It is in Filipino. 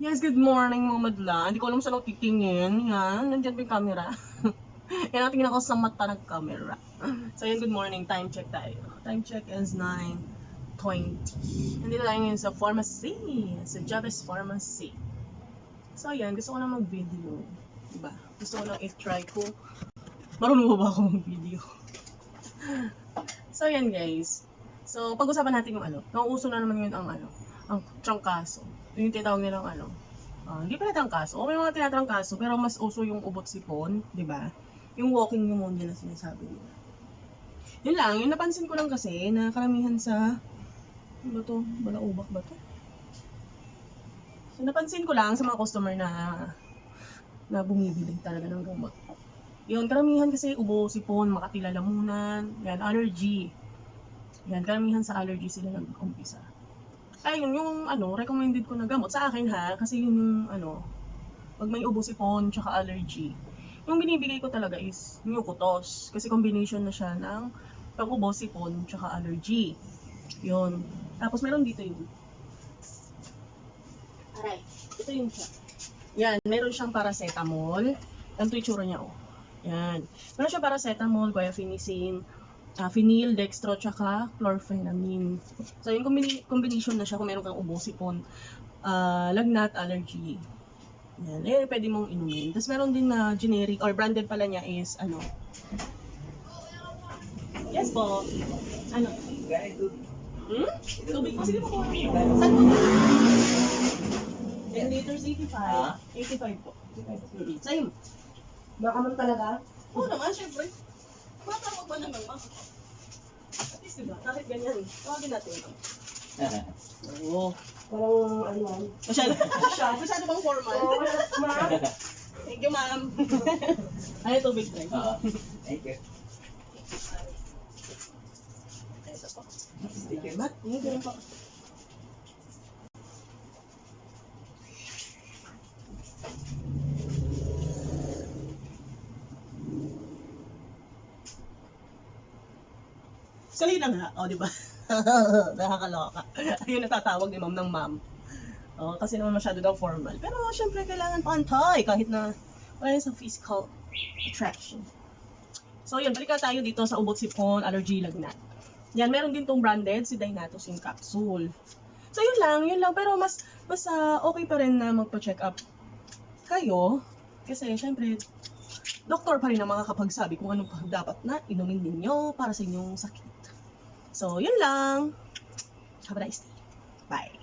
Yes, good morning mga madla. Hindi ko alam saan ako titingin. Yan, nandiyan pa yung camera. Yan, tingin ako sa mata ng camera. So, yan, good morning. Time check tayo. Time check is 9.20. Nandito tayo ngayon sa pharmacy. Sa Javis Pharmacy. So, yan, gusto ko na mag-video. Diba? Gusto ko lang i-try ko. Marunong ba ako mag-video? so, yan guys. So, pag-usapan natin yung ano. Nauuso na naman yun ang ano. Ang trangkaso. Yung tinatawag nilang ano. ah, hindi pa trangkaso. Okay mga tinatrangkaso, pero mas uso yung ubot sipon, di ba? Yung walking pneumonia na sinasabi nila. Yun lang, yung napansin ko lang kasi na karamihan sa ano to? Balaubak ba to? So, napansin ko lang sa mga customer na na bumibili talaga ng gamot. Yun, karamihan kasi ubo, sipon, makatilalamunan, yan, allergy. Yan, karamihan sa allergy sila nag-umpisa. Ayun, yung ano, recommended ko na gamot sa akin ha, kasi yun yung ano, pag may ubo, sipon, tsaka allergy. Yung binibigay ko talaga is mucutos, kasi combination na siya ng pag-ubo, sipon, tsaka allergy. Yun. Tapos meron dito yung Aray, ito yung siya. Yan, meron siyang paracetamol. Ganito yung tsura niya, oh. Yan. Meron siyang paracetamol, guaifenesin, uh, phenyl, dextro, tsaka chlorphenamine. So, yung combination na siya kung meron kang ubo, sipon, ah, lagnat, allergy. Yan. Eh, pwede mong inumin. Tapos meron din na generic or branded pala niya is, ano, Yes po. Ano? Hmm? Tubig po. Sige po. Saan po? 10 liters, 85. Ah? 85 po. 85 po. Sa'yo. Baka man talaga? Oo naman, syempre. Bata ko pa naman, ma. At least, diba? Kahit ganyan. Tawagin natin. Oo. Parang, ano yan? Masyado, masyado, masyado bang formal? Oo, ma'am. Thank you, ma'am. Ay, tubig, Trey. Oo. Thank you. Thank you, Matt. Thank you po. Salina nga, o, di ba? Nakakaloka. Ayun natatawag ni ma'am ng ma'am. Oh, kasi naman masyado daw formal. Pero syempre kailangan pantay kahit na wala sa physical attraction. So yun, balik tayo dito sa ubot sipon, allergy, lagnat. Yan, meron din tong branded, si Dynatosin capsule. So yun lang, yun lang. Pero mas, mas ah, okay pa rin na magpa-check up kayo. Kasi syempre, doktor pa rin ang makakapagsabi kung ano pa dapat na inumin ninyo para sa inyong sakit. So, yun lang. Have a nice day. Bye.